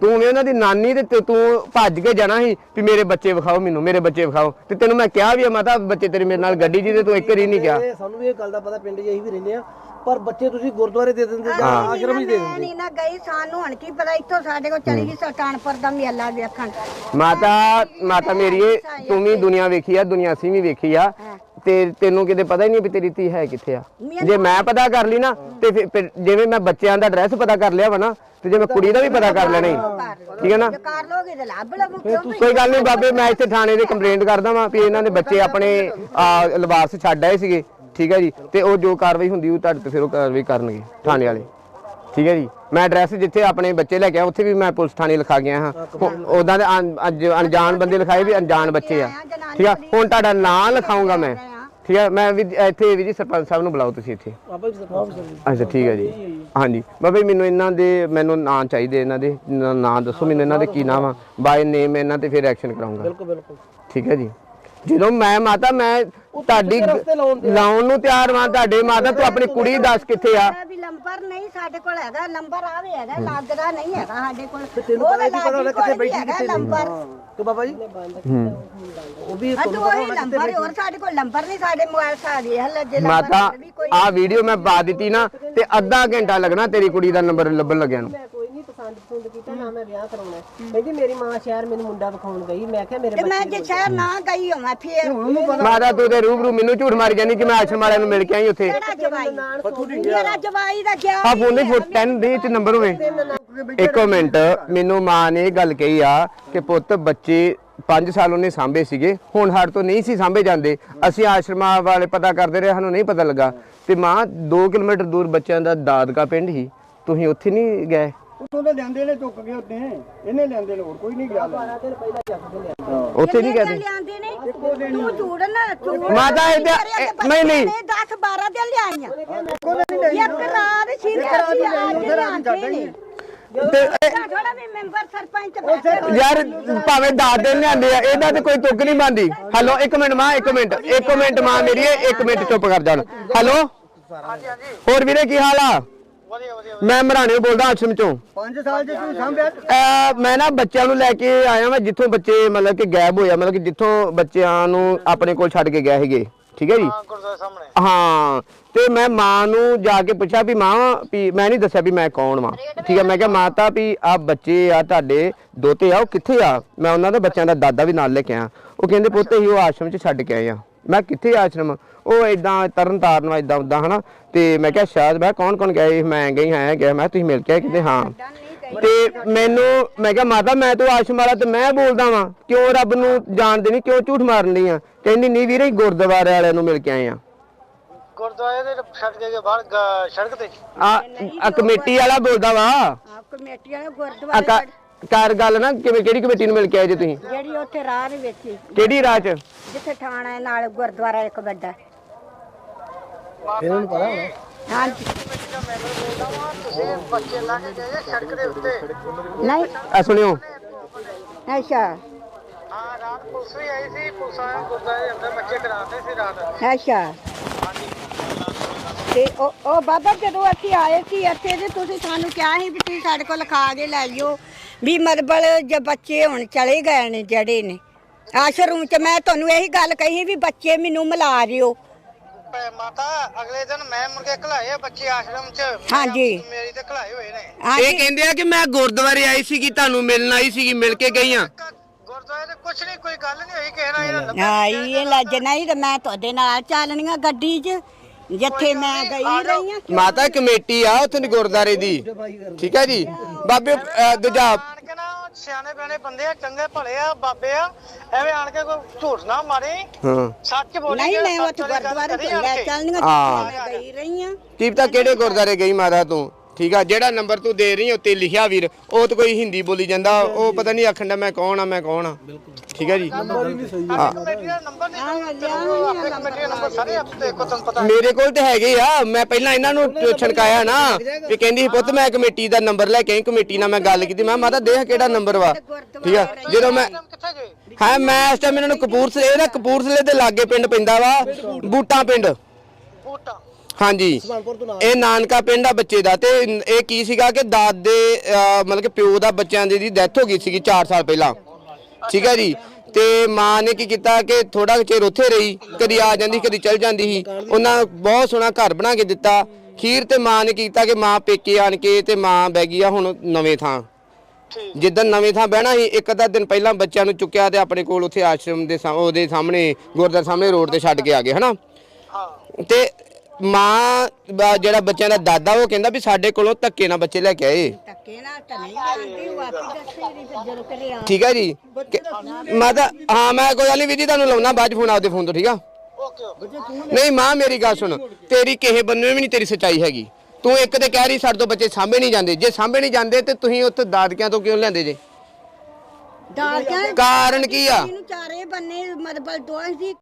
ਤੂੰ ਵੇ ਉਹਨਾਂ ਦੀ ਨਾਨੀ ਤੇ ਤੂੰ- ਤੂੰ ਭੱਜ ਕੇ ਜਾਣਾ ਸੀ ਵੀ ਮੇਰੇ ਬੱਚੇ ਵਿਖਾਓ ਮੈਨੂੰ ਮੇਰੇ ਬੱਚੇ ਵਿਖਾਓ। ਤੇ ਤੈਨੂੰ ਮੈਂ ਕਿਹਾ ਵੀ ਆ ਮਾਤਾ ਬੱਚੇ ਤੇਰੇ ਮੇਰੇ ਨਾਲ ਗੱਡੀ ਜੀ ਤੇ ਤੂੰ ਇੱਕ ਵਾਰੀ ਨਹੀਂ ਗਿਆ। ਇਹ ਸਾਨੂੰ ਵੀ ਇਹ ਗੱਲ ਦਾ ਪਤਾ ਪਿੰਡ 'ਚ ਅਸੀਂ ਵੀ ਰਹਿੰਦੇ ਆ ਪਰ ਬੱਚੇ ਤੁਸੀਂ ਗੁਰਦੁਆਰੇ ਦੇ ਦਿੰਦੇ ਜਾਂ ਆਸ਼ਰਮ ਹੀ ਦੇ ਮੈਂ ਦਿੰਦੇ ਨਹੀਂ ਨਾ ਗਈ ਸਾਨੂੰ ਹੁਣ ਕੀ ਪਤਾ ਇੱਥੋਂ ਸਾਡੇ ਕੋਲ ਚਲੀ ਗਈ ਸੁਲਤਾਨਪੁਰ ਦਾ ਮੇਲਾ ਵੇਖਣ। ਮਾਤਾ ਮਾਤਾ ਮੇਰੀਏ ਤੂੰ ਵੀ ਦੁਨੀਆ ਵੇਖੀ ਆ ਦੁਨੀਆ ਅਸੀਂ ਵੀ ਵੇਖੀ ਆ। ਤੇ ਤੈਨੂੰ ਕਿਤੇ ਪਤਾ ਹੀ ਨਹੀਂ ਵੀ ਤੇਰੀ ਧੀ ਹੈ ਕਿੱਥੇ ਆ। ਜੇ ਮੈਂ ਪਤਾ ਕਰ ਲਈ ਨਾ ਤੇ ਫਿਰ- ਫਿਰ ਜਿਵੇਂ ਮੈਂ ਬੱਚਿਆਂ ਦਾ ਐਡਰੈਸ ਪਤਾ ਕਰ ਲਿਆ ਵਾ ਨਾ ਤੇ ਜੇ ਮੈਂ ਕੁੜੀ ਦਾ ਵੀ ਪਤਾ ਕਰ ਲੈਣਾ ਹੀ। ਠੀਕ ਹੈ ਨਾ? ਜੇ ਕਰ ਲੋਗੇ ਤੇ ਲੱਭ ਲਵੋ ਕਿਉਂ ਕੋਈ ਗੱਲ ਨਹੀਂ ਬਾਬੇ ਮੈਂ ਇੱਥੇ ਥਾਣੇ ਦੇ ਕੰਪਲੇਂਟ ਕਰਦਾ ਵਾਂ ਵੀ ਇਹਨਾਂ ਦੇ ਬੱਚੇ ਆਪਣੇ ਆ, ਲਿਬਾਸ ਛੱਡ ਆਏ ਸੀਗੇ। ਠੀਕ ਹੈ ਜੀ? ਤੇ ਉਹ ਜੋ ਕਾਰਵਾਈ ਹੁੰਦੀ ਉਹ ਤੁਹਾਡੇ ਤੇ ਫਿਰ ਉਹ ਕਾਰਵਾਈ ਕਰਨਗੇ ਥਾਣੇ ਵਾਲੇ। ਠੀਕ ਹੈ ਜੀ? ਮੈਂ ਐਡਰੈਸ ਜਿੱਥੇ ਆਪਣੇ ਬੱਚੇ ਲੈ ਕੇ ਆਇਆ ਉੱਥੇ ਵੀ ਮੈਂ ਪੁਲਿਸ ਥਾਣੇ ਲਿਖਾ ਗਿਆ ਹਾਂ। ਉਦਾਂ ਦੇ ਅਣ- ਅੱਜ ਅਣਜਾਣ ਬੰਦੇ ਲਿਖਾਏ ਵੀ ਅਣਜਾਣ ਬੱਚੇ ਆ। ਠੀਕ ਆ? ਹੁਣ ਤੁਹਾਡਾ ਨਾਂ ਲਿਖਾਉਂਗਾ ਮੈਂ। ਠੀਕ ਹੈ ਮੈਂ ਵੀ ਇੱਥੇ ਵੀ ਜੀ ਸਰਪੰਚ ਸਾਹਿਬ ਨੂੰ ਬੁਲਾਓ ਤੁਸੀਂ ਇੱਥੇ। ਬਾਬਾ ਜੀ ਸਰਪੰਚ ਸਾਹਿਬ ਅੱਛਾ ਠੀਕ ਹੈ ਜੀ। ਹਾਂਜੀ। ਬਾਬਾ ਜੀ ਮੈਨੂੰ ਇਹਨਾਂ ਦੇ ਮੈਨੂੰ ਨਾਂ ਚਾਹੀਦੇ ਇਹਨਾਂ ਦੇ। ਨ- ਨਾਂ ਦੱਸੋ ਮੈਨੂੰ ਇਹਨਾਂ ਦੇ ਕੀ ਨਾਮ ਆ ਬਾਈ ਨੇਮ ਇਹਨਾਂ ਤੇ ਫਿਰ ਐਕਸ਼ਨ ਕਰਾਉਂਗਾ। ਬਿਲਕੁਲ ਬਿਲਕੁਲ। ਠੀਕ ਹੈ ਜੀ? ਜਦੋਂ ਮੈਂ ਮਾਤਾ ਮੈਂ ਤੁਹਾਡੀ ਲਾਉਣ ਤੇ ਨੂੰ ਤਿਆਰ ਵਾਂ ਤੁਹਾਡੇ ਮਾਤਾ ਤੂੰ ਆਪਣੀ ਕੁੜੀ ਦੱਸ ਕਿੱਥੇ ਆ? ਵੀ ਲੰਬਰ ਨਹੀਂ ਸਾਡੇ ਕੋਲ ਹੈਗਾ ਲੰਬਰ ਆਵੇ ਹੈਗਾ ਲੱਗਦਾ ਨਹੀਂ ਹੈਗਾ ਸਾਡੇ ਕੋਲ। ਤੈਨੂੰ ਪਤਾ ਨਹੀਂ ਪਤਾ ਕਿੱਥੇ ਬੈਠੀ ਹੈਗਾ ਕਿੱਥੇ ਲੰਬਰ ਕਿ ਬਾਬਾ ਜੀ? ਉਹ ਵੀ ਆ ਤੂੰ ਉਹੀ ਲੰਬਰ ਹੋਰ ਸਾਡੇ ਕੋਲ ਲੰਬਰ ਨਹੀਂ ਸਾਡੇ ਮੋਬਾਈਲ ਸਾਡੇ ਹੱਲ ਜੇ ਮਾਤਾ ਆ ਵੀਡੀਓ ਮੈਂ ਪਾ ਦਿੱਤੀ ਨਾ ਤੇ ਅੱਧਾ ਘੰਟਾ ਲੱਗਣਾ ਤੇਰੀ ਕੁੜੀ ਦਾ ਨੰਬਰ ਲੱਭਣ ਲੱਗਿਆ ਨੂੰ। ਕੀਤਾ ਨਾ ਮੈਂ ਵਿਆਹ ਕਰਾਉਣਾ ਹੈ। ਕਹਿੰਦੀ ਮੇਰੀ ਮਾਂ ਸ਼ਹਿਰ ਮੈਨੂੰ ਮੁੰਡਾ ਵਿਖਾਉਣ ਗਈ। ਮੈਂ ਕਿਹਾ ਮੇਰੇ ਤੇ ਮੈਂ ਜੇ ਸ਼ਹਿਰ ਨਾ ਗਈ ਹਾਂ ਫੇਰ ਮਾਤਾ ਤੂੰ ਤੇ ਰੂਬਰੂ ਮੈਨੂੰ ਝੂਠ ਮਾਰੀ ਜਾਨੀ ਕਿ ਮੈਂ ਆਸ਼ਰਮ ਵਾਲਿਆਂ ਨੂੰ ਮਿਲ ਕੇ ਆਈ ਉੱਥੇ। ਕਿਹੜਾ ਜਵਾਈ? ਮੇਰਾ ਜਵਾਈ ਦਾ ਗਿਆ ਆ ਫੋਨ ਦੇ 10 ਦੇ ਚ ਨੰਬਰ ਹੋਵੇ। ਇੱਕੋ ਮਿੰਟ ਮੈਨੂੰ ਮਾਂ ਨੇ ਇਹ ਗੱਲ ਕਹੀ ਆ ਕਿ ਪੁੱਤ ਬੱਚੇ 5 ਸਾਲ ਉਹਨੇ ਸਾਂਭੇ ਸੀਗੇ ਹੁਣ ਸਾਡੇ ਤੋਂ ਨਹੀਂ ਸੀ ਸਾਂਭੇ ਜਾਂਦੇ। ਅਸੀਂ ਆਸ਼ਰਮਾਂ ਵਾਲੇ ਪਤਾ ਕਰਦੇ ਰਹੇ ਸਾਨੂੰ ਨਹੀਂ ਪਤਾ ਲੱਗਾ। ਤੇ ਮਾਂ 2 ਕਿਲੋਮੀਟਰ ਦੂਰ ਬੱਚਿਆਂ ਦਾ ਦਾਦਕਾ ਪਿੰਡ ਹੀ ਤੁਸੀਂ ਉੱਥੇ ਨਹੀਂ ਗਏ? ਉੱਥੋਂ ਦੇ ਲੈਂਦੇ ਨੇ ਚੁੱਕ ਕੇ ਉੱਤੇ ਇਹਨੇ ਲੈਂਦੇ ਨੇ ਹੋਰ ਕੋਈ ਨਹੀਂ ਗਿਆ ਲੈਣ। ਉੱਥੇ ਨਹੀਂ ਗਏ ਲਿਆਂਦੇ ਨੇ? ਤੂੰ ਝੂੜ ਮਾਤਾ ਇਹਦਾ- ਨਹੀਂ, ਨਹੀਂ। 10 12 ਦਿਨ ਲਿਆਈਆਂ। ਇੱਕ ਰਾਤ ਸੀ ਤੇ ਅਸੀਂ ਅੱਜ ਲਿਆਂਦੇ ਨੇ। ਤੇ ਇਹ- ਥੋੜਾ ਵੀ ਮੈਂਬਰ ਸਰਪੰਚ ਬੈਠੇ ਯਾਰ ਭਾਵੇਂ ਦਸ ਦਿਨ ਲਿਆਂਦੇ ਆ ਇਹਦਾ ਤੇ ਕੋਈ ਤੁੱਕ ਨਹੀਂ ਬੰਦੀ ਹੈਲੋ ਇੱਕ ਮਿੰਟ ਮਾਂ ਇੱਕ ਮਿੰਟ ਇੱਕ ਮਿੰਟ ਮਾਂ ਮੇਰੀ ਇੱਕ ਮਿੰਟ ਚੁੱਪ ਕਰ ਜਾਣ ਹੈਲੋ? ਹੋਰ ਵੀਰੇ ਕੀ ਹਾਲ ਆ? ਮੈਂ ਮਰਾਣੇ ਬੋਲਦਾ ਆਸ਼ਰਮ ਚੋਂ। 5 ਸਾਲ ਜੇ ਤੂੰ ਸਾਂਭਿਆ ਅਹ ਮੈਂ ਨਾ ਬੱਚਿਆਂ ਨੂੰ ਲੈ ਕੇ ਆਇਆ ਮੈਂ ਜਿੱਥੋਂ ਬੱਚੇ ਮਤਲਬ ਕਿ ਗਾਇਬ ਹੋਇਆ ਮਤਲਬ ਕਿ ਜਿੱਥੋਂ ਬੱਚਿਆਂ ਨੂੰ ਆਪਣੇ ਕੋਲ ਛੱਡ ਕੇ ਗਏ ਸੀਗੇ ਠੀਕ ਹੈ ਜੀ? ਗੁਰਦੁਆਰੇ ਸਾਹਮਣੇ। ਹਾਂ ਤੇ ਮੈਂ ਮਾਂ ਨੂੰ ਜਾ ਕੇ ਪੁੱਛਿਆ ਵੀ ਮਾਂ ਵੀ ਮੈਂ ਨਹੀਂ ਦੱਸਿਆ ਵੀ ਮੈਂ ਕੌਣ ਵਾਂ ਠੀਕ ਹੈ? ਮੈਂ ਕਿਹਾ ਮਾਤਾ ਵੀ ਆ ਬੱਚੇ ਆ ਤੁਹਾਡੇ ਦੋਤੇ ਆ ਉਹ ਕਿੱਥੇ ਆ? ਮੈਂ ਉਹਨਾਂ ਦੇ ਬੱਚਿਆਂ ਦਾ ਦਾਦਾ ਵੀ ਨਾਲ ਲੈ ਕੇ ਆਇਆ। ਉਹ ਕਹਿੰਦੇ ਪੁੱਤ ਹੀ ਉਹ ਆਸ਼ਰਮ 'ਚ ਛੱਡ ਕੇ ਆਏ ਆ। ਮੈਂ ਕਿੱਥੇ ਆਸ਼ਰਮ? ਉਹ ਇਦਾਂ ਤਰਨ ਤਾਰਨ ਵਾ ਇਦਾਂ ਉਦਾਂ ਹਨਾ? ਤੇ ਮੈਂ ਕਿਹਾ ਸ਼ਾਇਦ ਮੈਂ ਕੌਣ ਕੌਣ ਗਏ ਮੈਂ ਗਈ ਹਾਂ ਗਿਆ ਮੈਂ ਤੁਸੀਂ ਮਿਲ ਕੇ ਆਏ ਕਹਿੰਦੇ ਹਾਂ। ਤੇ ਮੈਨੂੰ ਮੈਂ ਕਿਹਾ ਮਾਤਾ ਮੈਂ ਤੂੰ ਆਸ਼ਰਮ ਵਾਲਾ ਤੇ ਮੈਂ ਬੋਲਦਾ ਵਾਂ। ਕਿਉਂ ਰੱਬ ਨੂੰ ਜਾਣਦੇ ਨਹੀਂ ਕਿਉਂ ਝੂਠ ਮਾਰਨ ਲਈ ਆ? ਕਹਿੰਦੀ ਨਹੀਂ ਵੀਰੇ ਗੁਰਦੁਆਰੇ ਵਾਲਿਆਂ ਨੂੰ ਮਿਲ ਕੇ ਆਏ ਆ। ਗੁਰਦੁਆਰੇ ਦੇ ਛੱਡ ਕੇ ਬਾਹਰ ਸੜਕ ਤੇ। ਆ ਕਮੇਟੀ ਵਾਲਾ ਬੋਲਦਾ ਵਾ। ਆ ਕਮੇਟੀ ਵਾਲੇ ਆ ਗੁਰਦੁਆਰੇ ਕਰ- ਕਰ ਗੱਲ ਨਾ ਕਿਵੇਂ ਕਿਹੜੀ ਕਮੇਟੀ ਨੂੰ ਮਿਲ ਕੇ ਆਏ ਜੇ ਤੁਸੀਂ? ਜਿਹੜੀ ਉੱਥੇ ਰਾਹ ਦੇ ਵਿੱਚ ਹੀ, ਕਿਹੜੀ ਰਾਹ 'ਚ? ਜਿੱਥੇ ਥਾਣਾ ਹੈ ਨਾਲ ਗੁਰਦੁਆਰਾ ਇੱਕ ਵੱਡਾ। ਇਹਨਾਂ ਨੂੰ ਪਤਾ ਹੋਣਾ। ਹਾਂਜੀ। ਤੁਸੀਂ ਬੱਚੇ ਲਾ ਕੇ ਗਏ ਸੜਕ ਦੇ ਉੱਤੇ ਨਹੀਂ। ਆ ਸੁਣਿਓ। ਅੱਛਾ। ਹਾਂ ਰਾਤ ਪੁਲਿਸ ਵੀ ਆਈ ਸੀ ਪੁਲਿਸ ਆਇਆ ਗੁਰਦੁਆਰੇ ਅੰਦਰ ਬੱਚੇ ਕਰਾਤੇ ਸੀ ਰਾਤ। ਅੱਛਾ। ਤੇ ਉਹ ਉਹ ਬਾਬਾ ਜਦੋਂ ਅਸੀਂ ਆਏ ਸੀ ਇੱਥੇ ਤੇ ਤੁਸੀਂ ਸਾਨੂੰ ਕਿਹਾ ਸੀ ਵੀ ਤੁਸੀਂ ਸਾਡੇ ਕੋਲ ਲਿਖਾ ਕੇ ਲੈ ਜਿਓ ਵੀ ਮਰਬਲ ਜੇ ਬੱਚੇ ਹੁਣ ਚਲੇ ਗਏ ਨੇ ਜਿਹੜੇ ਨੇ ਆਸ਼ਰਮ ਚ ਮੈਂ ਤੁਹਾਨੂੰ ਇਹੀ ਗੱਲ ਕਹੀ ਵੀ ਬੱਚੇ ਮੈਨੂੰ ਮਿਲਾ ਰਿਓ ਭੈ ਮਾਤਾ ਅਗਲੇ ਦਿਨ ਮੈਂ ਕੇ ਘਲਾਏ ਆ ਬੱਚੇ ਆਸ਼ਰਮ ਚ। ਹਾਂਜੀ। ਮੇਰੀ ਤੇ ਘਲਾਏ ਹੋਏ ਨੇ। ਇਹ ਹਾਂਜੀ ਕਹਿੰਦੇ ਆ ਕਿ ਮੈਂ ਗੁਰਦੁਆਰੇ ਆਈ ਸੀਗੀ ਤੁਹਾਨੂੰ ਮਿਲਣ ਆਈ ਸੀਗੀ ਮਿਲ ਕੇ ਗਈ ਆ। ਕ- ਗੁਰਦੁਆਰੇ ਤੇ ਕੁਛ ਨਹੀਂ ਕੋਈ ਗੱਲ ਨਹੀਂ ਹੋਈ ਕਿਸੇ ਨਾਲ ਇਹਨਾਂ ਨੰਬਰ ਆਈ ਇਹ ਲੱਜ ਨਹੀਂ ਤੇ ਮੈਂ ਤੁਹਾਡੇ ਨਾਲ ਚੱਲਣੀਆਂ ਗੱਡੀ 'ਚ ਜਿੱਥੇ ਮੈਂ ਗਈ ਰਹੀ ਹਾਂ ਮਾਤਾ ਕਮੇਟੀ ਆ ਉੱਥੇ ਦੀ ਗੁਰਦੁਆਰੇ ਦੀ। ਠੀਕ ਹੈ ਜੀ? ਬਾਬੇ ਦੂਜਾ ਉਹ ਸਿਆਣੇ ਬਿਆਣੇ ਬੰਦੇ ਆ ਚੰਗੇ ਭਲੇ ਆ ਬਾਬੇ ਆ ਐਵੇਂ ਆਣ ਕੇ ਕੋਈ ਝੂਠ ਨਾ ਮਾਰੀ ਹਾਂ ਸੱਚ ਬੋਲੀ ਨਹੀਂ ਮੈਂ ਉੱਥੇ ਗੁਰਦੁਆਰੇ ਤੋਂ ਲੈ। ਚੱਲਣੀਆਂ ਹਾਂ। ਗਈ ਰਹੀ ਹਾਂ ਕੀ ਪਤਾ ਕਿਹੜੇ ਗੁਰਦੁਆਰੇ ਗਈ ਮਾਤਾ ਤੂੰ ਠੀਕ ਆ ਜਿਹੜਾ ਨੰਬਰ ਤੂੰ ਦੇ ਰਹੀ ਉੱਤੇ ਲਿਖਿਆ ਵੀਰ ਉਹ ਤਾਂ ਕੋਈ ਹਿੰਦੀ ਬੋਲੀ ਜਾਂਦਾ ਉਹ ਪਤਾ ਨਹੀਂ ਆਖਣ ਦਾ ਮੈਂ ਕੌਣ ਆ ਮੈਂ ਕੌਣ ਆ। ਠੀਕ ਹੈ ਜੀ। ਹਾਂ। ਮੇਰੇ ਕੋਲ ਤੇ ਹੈਗੇ ਆ ਮੈਂ ਪਹਿਲਾਂ ਇਹਨਾਂ ਨੂੰ ਛਣਕਾਇਆ ਨਾ ਵੀ ਕਹਿੰਦੀ ਸੀ, ਪੁੱਤ ਮੈਂ ਕਮੇਟੀ ਦਾ ਨੰਬਰ ਲੈ ਕੇ ਆਈ ਕਮੇਟੀ ਨਾਲ ਮੈਂ ਗੱਲ ਕੀਤੀ ਮੈਂ ਕਿਹਾ, ਮਾਤਾ ਦੇਖ ਕਿਹੜਾ ਨੰਬਰ ਵਾ। ਠੀਕ ਆ ਜਦੋਂ ਮੈਂ ਹਾਂ ਮੈਂ ਇਸ ਟਾਈਮ ਇਹਨਾਂ ਨੂੰ ਕਪੂਰਥਲੇ ਇਹਦਾ ਕਪੂਰਥਲੇ ਦੇ ਲਾਗੇ ਪਿੰਡ ਪੈਂਦਾ ਵਾ ਬੂਟਾਂ ਪਿੰਡ। ਹਾਂਜੀ। ਇਹ ਨਾਨਕਾ ਪਿੰਡ ਆ ਬੱਚੇ ਦਾ ਤੇ ਇਹ ਕੀ ਸੀਗਾ ਕਿ ਦਾਦੇ ਅਹ, ਮਤਲਬ ਕਿ ਪਿਓ ਦਾ ਬੱਚਿਆਂ ਦੀ ਡੈਥ ਹੋ ਗਈ ਸੀਗੀ 4 ਸਾਲ ਪਹਿਲਾਂ। ਠੀਕ ਹੈ ਜੀ? ਤੇ ਮਾਂ ਨੇ ਕੀ ਕੀਤਾ ਕਿ ਥੋੜਾ ਚਿਰ ਉੱਥੇ ਰਹੀ ਕਦੀ ਆ ਜਾਂਦੀ ਕਦੀ ਚਲ ਜਾਂਦੀ ਸੀ। ਉਹਨਾਂ ਬਹੁਤ ਸੋਹਣਾ ਘਰ ਬਣਾ ਕੇ ਦਿੱਤਾ। ਖੀਰ ਤੇ ਮਾਂ ਨੇ ਕੀਤਾ ਕਿ ਮਾਂ ਪੇਕੇ ਆਣ ਕੇ ਤੇ ਮਾਂ ਬਹਿ ਗਈ ਆ ਹੁਣ ਨਵੇਂ ਥਾਂ। ਜਿੱਦਣ ਨਵੇਂ ਥਾਂ ਬਹਿਣਾ ਸੀ ਇੱਕ ਅੱਧਾ ਦਿਨ ਪਹਿਲਾਂ ਬੱਚਿਆਂ ਨੂੰ ਚੁੱਕਿਆ ਤੇ ਆਪਣੇ ਕੋਲ ਉੱਥੇ ਆਸ਼ਰਮ ਦੇ ਸਾਹਮਣੇ ਉਹਦੇ ਸਾਹਮਣੇ ਗੁਰਦੁਆਰੇ ਸਾਹਮਣੇ ਰੋਡ ਤੇ ਛੱਡ ਕੇ ਆ ਗਏ ਹਨਾ? ਤੇ ਮਾਂ ਜਿਹੜਾ ਬੱਚਿਆਂ ਦਾ ਦਾਦਾ ਉਹ ਕਹਿੰਦਾ ਵੀ ਸਾਡੇ ਕੋਲੋਂ ਧੱਕੇ ਨਾਲ ਬੱਚੇ ਲੈ ਕੇ ਆਏ। ਧੱਕੇ ਨਾਲ ਤਾਂ ਨਹੀਂ ਜਾਂਦੀ ਉਹ ਆਪੀ ਦੱਸੇ ਨਹੀਂ ਤੇ ਜਦੋਂ ਕਰੇ ਆ। ਠੀਕ ਹੈ ਜੀ? ਕਿ- ਮਾਤਾ ਹਾਂ ਮੈਂ ਕੋਈ ਗੱਲ ਨਹੀਂ ਵੀਰ ਜੀ ਤੁਹਾਨੂੰ ਲਾਉਣਾ ਬਾਅਦ ਫੋਨ ਆਪਦੇ ਫੋਨ ਤੋਂ ਠੀਕ ਆ? ਨਹੀਂ ਮਾਂ ਮੇਰੀ ਗੱਲ ਸੁਣ। ਤੇਰੀ ਕਿਸੇ ਬੰਨੇ ਵੀ ਨਹੀਂ ਤੇਰੀ ਸੱਚਾਈ ਹੈਗੀ। ਤੂੰ ਇੱਕ ਤੇ ਕਹਿ ਰਹੀ ਸਾਡੇ ਤੋਂ ਬੱਚੇ ਸਾਂਭੇ ਨਹੀਂ ਜਾਂਦੇ। ਜੇ ਸਾਂਭੇ ਨਹੀਂ ਜਾਂਦੇ ਤੇ ਤੁਸੀਂ ਉੱਥੇ ਦਾਦਕਿਆਂ ਤੋਂ ਕਿਉਂ ਲੈਂਦੇ ਜੇ? ਦਾਲ ਕਾਰਨ ਕੀ ਆ? ਇਹਨੂੰ ਚਾਰੇ ਬੰਨੇ ਮਤਲਬ ਦੋਹਾਂ ਦੀ